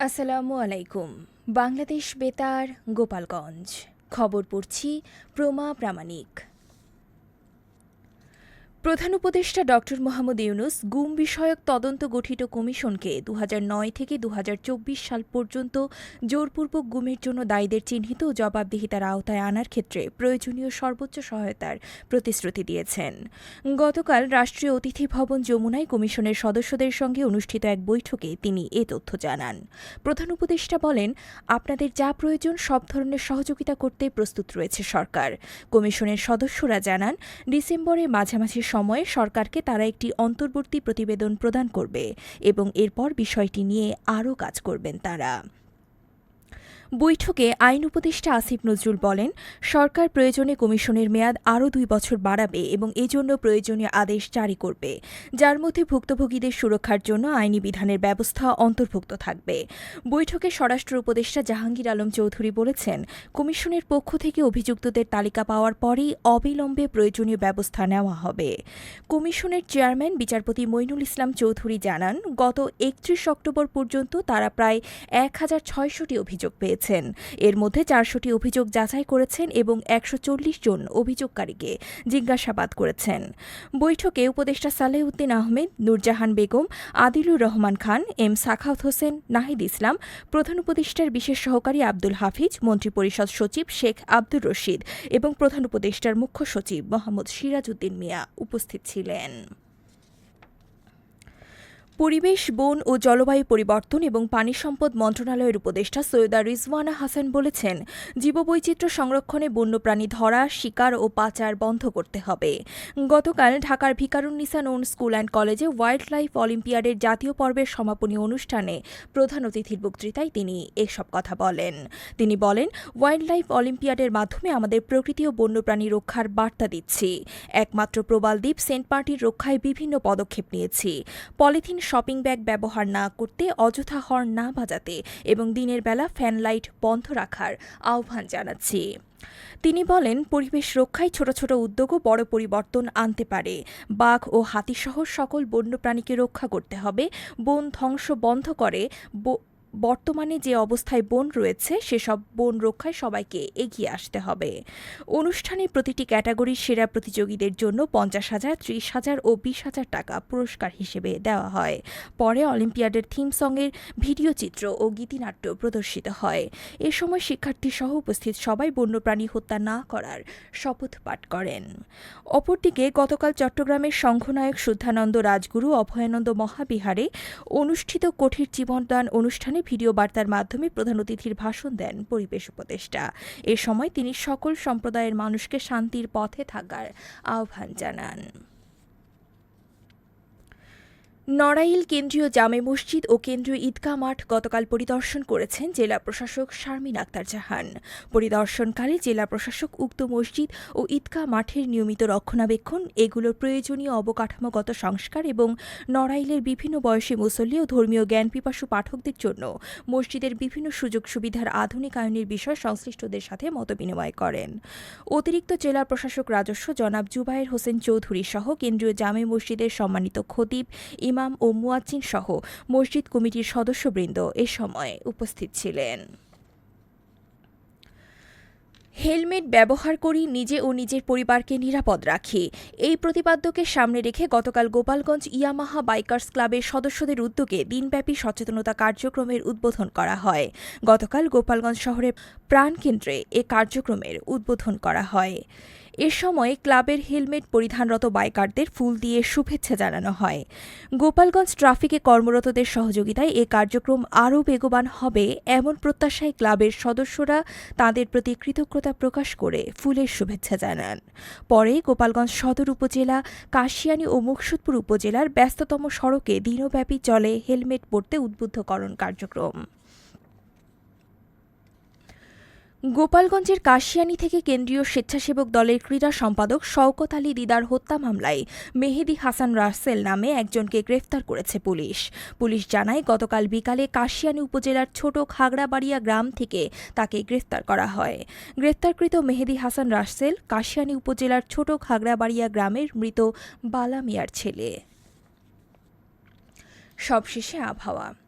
আসসালামু আলাইকুম। বাংলাদেশ বেতার গোপালগঞ্জ। খবর পড়ছি প্রমা প্রামাণিক। প্রধান উপদেষ্টা ডক্টর মোহাম্মদ ইউনুস গুম বিষয়ক তদন্ত গঠিত কমিশনকে দু হাজার নয় থেকে দু হাজার চব্বিশ সাল পর্যন্ত জোরপূর্বক গুমের জন্য দায়ীদের চিহ্নিত ও জবাবদিহিতার আওতায় আনার ক্ষেত্রে প্রয়োজনীয় সর্বোচ্চ সহায়তার প্রতিশ্রুতি দিয়েছেন। গতকাল রাষ্ট্রীয় অতিথি ভবন যমুনায় কমিশনের সদস্যদের সঙ্গে অনুষ্ঠিত এক বৈঠকে তিনি এ তথ্য জানান। প্রধান উপদেষ্টা বলেন, আপনাদের যা প্রয়োজন, সব ধরনের সহযোগিতা করতে প্রস্তুত রয়েছে সরকার। কমিশনের সদস্যরা জানান, ডিসেম্বরে মাঝামাঝি সময়ে সরকারকে তারা একটি অন্তর্বর্তী প্রতিবেদন প্রদান করবে এবং এরপর বিষয়টি নিয়ে আরও কাজ করবেন তারা। বৈঠকে আইন উপদেষ্টা আসিফ নজরুল বলেন, সরকার প্রয়োজনে কমিশনের মেয়াদ আরও দুই বছর বাড়াবে এবং এজন্য প্রয়োজনীয় আদেশ জারি করবে। যার মধ্যে ভুক্তভোগীদের সুরক্ষার জন্য আইনি বিধানের ব্যবস্থা অন্তর্ভুক্ত থাকবে। বৈঠকে স্বরাষ্ট্র উপদেষ্টা জাহাঙ্গীর আলম চৌধুরী বলেছেন, কমিশনের পক্ষ থেকে অভিযুক্তদের তালিকা পাওয়ার পরেই অবিলম্বে প্রয়োজনীয় ব্যবস্থা নেওয়া হবে। কমিশনের চেয়ারম্যান বিচারপতি মইনুল ইসলাম চৌধুরী জানান, গত একত্রিশ অক্টোবর পর্যন্ত তারা প্রায় এক হাজার ছয়শটি অভিযোগ পেয়েছে। পেয়েছেন এর মধ্যে চারশোটি অভিযোগ যাচাই করেছেন এবং একশো চল্লিশ জন অভিযোগকারীকে জিজ্ঞাসাবাদ করেছেন। বৈঠকে উপদেষ্টা সালেউদ্দিন আহমেদ, নূরজাহান বেগম, আদিলুর রহমান খান, এম সাখাওয়াত হোসেন, নাহিদ ইসলাম, প্রধান উপদেষ্টার বিশেষ সহকারী আব্দুল হাফিজ, মন্ত্রিপরিষদ সচিব শেখ আব্দুর রশিদ এবং প্রধান উপদেষ্টার মুখ্য সচিব মোহাম্মদ সিরাজউদ্দিন মিয়া উপস্থিত ছিলেন। পরিবেশ, বন ও জলবায়ু পরিবর্তন এবং পানি সম্পদ মন্ত্রণালয়ের উপদেষ্টা সৈয়দা রিজওয়ানা হাসান বলেছেন, জীববৈচিত্র্য সংরক্ষণে বন্যপ্রাণী ধরা, শিকার ও পাচার বন্ধ করতে হবে। গতকাল ঢাকার ভিকারুন্নিসা নন স্কুল অ্যান্ড কলেজে ওয়াইল্ড লাইফ অলিম্পিয়াডের জাতীয় পর্বের সমাপনী অনুষ্ঠানে প্রধান অতিথির বক্তৃতায় তিনি এসব কথা বলেন। তিনি বলেন ওয়াইল্ড লাইফ অলিম্পিয়াডের মাধ্যমে আমাদের প্রকৃতি ও বন্যপ্রাণী রক্ষার বার্তা দিচ্ছি। একমাত্র প্রবালদ্বীপ সেন্ট পার্টির রক্ষায় বিভিন্ন পদক্ষেপ নিয়েছি। পলিথিন শপিং ব্যাগ ব্যবহার না করতে অযথা হর্ন না বাজাতে এবং দিনের বেলা ফ্যান লাইট বন্ধ রাখার আহ্বান জানাচ্ছি। তিনি বলেন, পরিবেশ রক্ষায় ছোট ছোট উদ্যোগও বড় পরিবর্তন আনতে পারে। বাঘ ও হাতিসহ সকল বন্যপ্রাণীকে রক্ষা করতে হবে। বন ধ্বংস বন্ধ করে বর্তমানে যে অবস্থায় বন রয়েছে, সেসব বন রক্ষায় সবাইকে এগিয়ে আসতে হবে। অনুষ্ঠানে প্রতিটি ক্যাটাগরির সেরা প্রতিযোগীদের জন্য পঞ্চাশ হাজার, ত্রিশ হাজার ও বিশ হাজার টাকা পুরস্কার হিসেবে দেওয়া হয়। পরে অলিম্পিয়াডের থিম সঙ্গের ভিডিও চিত্র ও গীতিনাট্য প্রদর্শিত হয়। এ সময় শিক্ষার্থী সহ উপস্থিত সবাই বন্যপ্রাণী হত্যা না করার শপথ পাঠ করেন। অপরদিকে গতকাল চট্টগ্রামের সংঘনায়ক শুদ্ধানন্দ রাজগুরু, অভয়ানন্দ মহাবিহারে অনুষ্ঠিত কঠির জীবনদান অনুষ্ঠানে অনুষ্ঠানে ভিডিও বার্তার মাধ্যমে প্রধান অতিথির ভাষণ দেন পরিবেশ উপদেষ্টা। এ সময় তিনি সকল সম্প্রদায়ের মানুষকে শান্তির পথে থাকার আহ্বান জানান। নড়াইল কেন্দ্রীয় জামে মসজিদ ও কেন্দ্রীয় ঈদগাহ মাঠ গতকাল পরিদর্শন করেছেন জেলা প্রশাসক শারমিন আক্তার জাহান। পরিদর্শনকালে জেলা প্রশাসক উক্ত মসজিদ ও ঈদগাহ মাঠের নিয়মিত রক্ষণাবেক্ষণ, এগুলোর প্রয়োজনীয় অবকাঠামোগত সংস্কার এবং নড়াইলের বিভিন্ন বয়সী মুসল্লি ও ধর্মীয় জ্ঞান পিপাসু পাঠকদের জন্য মসজিদের বিভিন্ন সুযোগ সুবিধার আধুনিকায়নের বিষয় সংশ্লিষ্টদের সাথে মতবিনিময় করেন। অতিরিক্ত জেলা প্রশাসক রাজস্ব জনাব জুবায়ের হোসেন চৌধুরী সহ কেন্দ্রীয় জামে মসজিদের সম্মানিত খতিব ইমাম ইমাম ও মুয়াজ্জিন সহ মসজিদ কমিটির সদস্যবৃন্দ এ সময় উপস্থিত ছিলেন। হেলমেট ব্যবহার করি নিজে ও নিজের পরিবারকে নিরাপদ রাখি। এই প্রতিপাদ্যকে সামনে রেখে গতকাল গোপালগঞ্জ ইয়ামাহা বাইকার্স ক্লাবের সদস্যদের উদ্যোগে দিনব্যাপী সচেতনতা কার্যক্রমের উদ্বোধন করা হয়। গতকাল গোপালগঞ্জ শহরের প্রাণকেন্দ্রে এ কার্যক্রমের উদ্বোধন করা হয়। এ সময় ক্লাবের হেলমেট পরিধানরত বাইকারদের ফুল দিয়ে শুভেচ্ছা জানানো হয়। গোপালগঞ্জ ট্রাফিকে কর্মরতদের সহযোগিতায় এ কার্যক্রম আরও বেগবান হবে এমন প্রত্যাশায় ক্লাবের সদস্যরা তাদের প্রতি কৃতজ্ঞতা প্রকাশ করে ফুলের শুভেচ্ছা জানান। পরে গোপালগঞ্জ সদর উপজেলা, কাশিয়ানী ও মুকসুদপুর উপজেলার ব্যস্ততম সড়কে দিনব্যাপী চলে হেলমেট পরতে উদ্বুদ্ধকরণ কার্যক্রম। গোপালগঞ্জের কাশিয়ানী থেকে কেন্দ্রীয় স্বেচ্ছাসেবক দলের ক্রীড়া সম্পাদক শওকত আলী দিদার হত্যা মামলায় মেহেদি হাসান রাসেল নামে একজনকে গ্রেফতার করেছে পুলিশ। পুলিশ জানায়, গতকাল বিকালে কাশিয়ানী উপজেলার ছোট খাগড়াবাড়িয়া গ্রাম থেকে তাকে গ্রেফতার করা হয়। গ্রেফতারকৃত মেহেদি হাসান রাসেল কাশিয়ানী উপজেলার ছোট খাগড়াবাড়িয়া গ্রামের মৃত বালা মিয়ার ছেলে। সবশেষে আবহাওয়া।